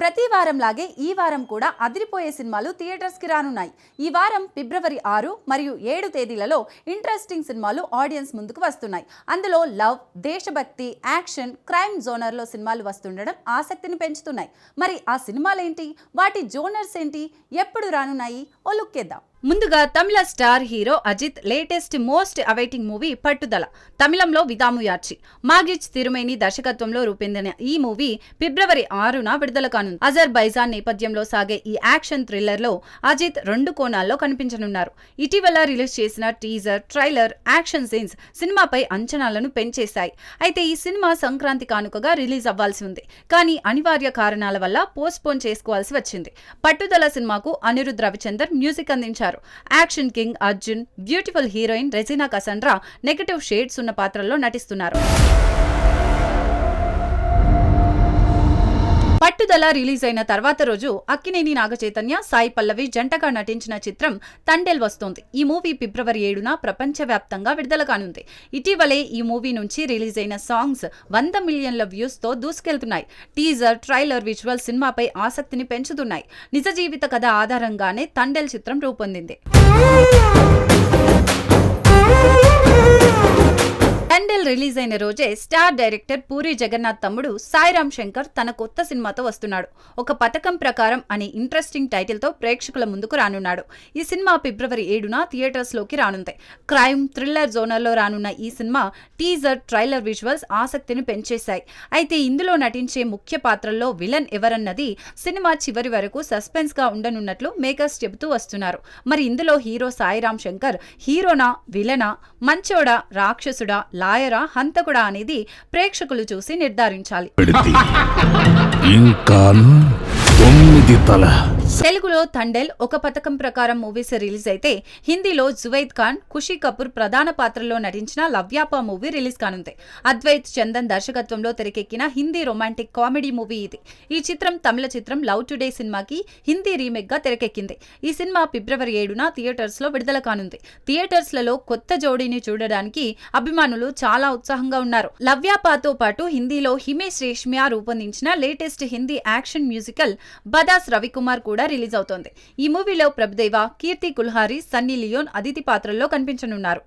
ప్రతి వారంలాగే ఈ వారం కూడా అదిరిపోయే సినిమాలు థియేటర్స్కి రానున్నాయి. ఈ వారం ఫిబ్రవరి ఆరు మరియు ఏడు తేదీలలో ఇంట్రెస్టింగ్ సినిమాలు ఆడియన్స్ ముందుకు వస్తున్నాయి. అందులో లవ్ దేశభక్తి యాక్షన్ క్రైమ్ జోనర్లో సినిమాలు వస్తుండడం ఆసక్తిని పెంచుతున్నాయి. మరి ఆ సినిమాలేంటి? వాటి జోనర్స్ ఏంటి? ఎప్పుడు రానున్నాయి? ఓ లుక్కేద్దాం. ముందుగా తమిళ star hero Ajith latest most awaiting movie Pattudala. తమిళంలో విదాముయార్చి మాగిచ్ తిరుమేని దర్శకత్వంలో రూపొందిన ఈ మూవీ ఫిబ్రవరి ఆరున విడుదల కానుంది. అజర్ బైజాన్ నేపథ్యంలో సాగే ఈ యాక్షన్ థ్రిల్లర్లో అజిత్ రెండు కోణాల్లో కనిపించనున్నారు. ఇటీవల రిలీజ్ చేసిన టీజర్ ట్రైలర్ యాక్షన్ సీన్స్ సినిమాపై అంచనాలను పెంచేశాయి. అయితే ఈ సినిమా సంక్రాంతి కానుకగా రిలీజ్ అవ్వాల్సి ఉంది. కానీ అనివార్య కారణాల వల్ల పోస్ట్ పోన్ చేసుకోవాల్సి వచ్చింది. పట్టుదల సినిమాకు అనిరుద్ రవిచందర్ మ్యూజిక్ అందించారు. Action king Arjun beautiful heroine Regina Cassandra negative shades ఉన్న పాత్రల్లో నటిస్తున్నారు. పట్టుదల రిలీజ్ అయిన తర్వాత రోజు అక్కినేని నాగచైతన్య సాయి పల్లవి జంటగా నటించిన చిత్రం తండెల్ వస్తోంది. ఈ మూవీ ఫిబ్రవరి ఏడున ప్రపంచవ్యాప్తంగా విడుదల కానుంది. ఇటీవలే ఈ మూవీ నుంచి రిలీజ్ అయిన సాంగ్స్ వంద మిలియన్ల వ్యూస్తో దూసుకెళ్తున్నాయి. టీజర్ ట్రైలర్ విజువల్ సినిమాపై ఆసక్తిని పెంచుతున్నాయి. నిజ జీవిత కథ ఆధారంగానే తండెల్ చిత్రం రూపొందింది. రిలీజ్ అయిన రోజే స్టార్ డైరెక్టర్ పూరి జగన్నాథ్ తమ్ముడు సాయిరామ్ శంకర్ తన కొత్త సినిమాతో వస్తున్నాడు. ఒక పథకం ప్రకారం అనే ఇంట్రెస్టింగ్ టైటిల్తో ప్రేక్షకుల ముందుకు రానున్నాడు. ఈ సినిమా ఫిబ్రవరి ఏడున థియేటర్స్లోకి రానుంది. క్రైమ్ థ్రిల్లర్ జోనర్లో రానున్న ఈ సినిమా టీజర్ ట్రైలర్ విజువల్స్ ఆసక్తిని పెంచేశాయి. అయితే ఇందులో నటించే ముఖ్య పాత్రల్లో విలన్ ఎవరన్నది సినిమా చివరి వరకు సస్పెన్స్గా ఉండనున్నట్లు మేకర్స్ చెబుతూ వస్తున్నారు. మరి ఇందులో హీరో సాయిరామ్ శంకర్ హీరోనా విలనా మంచోడా రాక్షసుడా లాయరా హంతకుడా అనేది ప్రేక్షకులు చూసి నిర్ధారించాలి. ఇంకా తొమ్మిది తల. తెలుగులో తండెల్ ఒక పథకం ప్రకారం మూవీస్ రిలీజ్ అయితే హిందీలో జువైద్ ఖాన్ ఖుషీ కపూర్ ప్రధాన పాత్రలో నటించిన లవ్యాపా మూవీ రిలీజ్ కానుంది. అద్వైత్ చందన్ దర్శకత్వంలో తెరకెక్కిన హిందీ రొమాంటిక్ కామెడీ మూవీ ఇది. ఈ చిత్రం తమిళ చిత్రం లవ్ టుడే సినిమాకి హిందీ రీమేక్గా తెరకెక్కింది. ఈ సినిమా ఫిబ్రవరి ఏడున థియేటర్స్లో విడుదల కానుంది. థియేటర్స్లలో కొత్త జోడీని చూడడానికి అభిమానులు చాలా ఉత్సాహంగా ఉన్నారు. లవ్యాపాతో పాటు హిందీలో హిమేష్ రేష్మియా రూపొందించిన latest Hindi action musical Badass Ravikumar కూడా కూడా రిలీజ్ అవుతోంది. ఈ మూవీలో ప్రభుదేవ కీర్తి కుల్హారి సన్నీ లియోన్ అతిథి పాత్రల్లో కనిపించనున్నారు.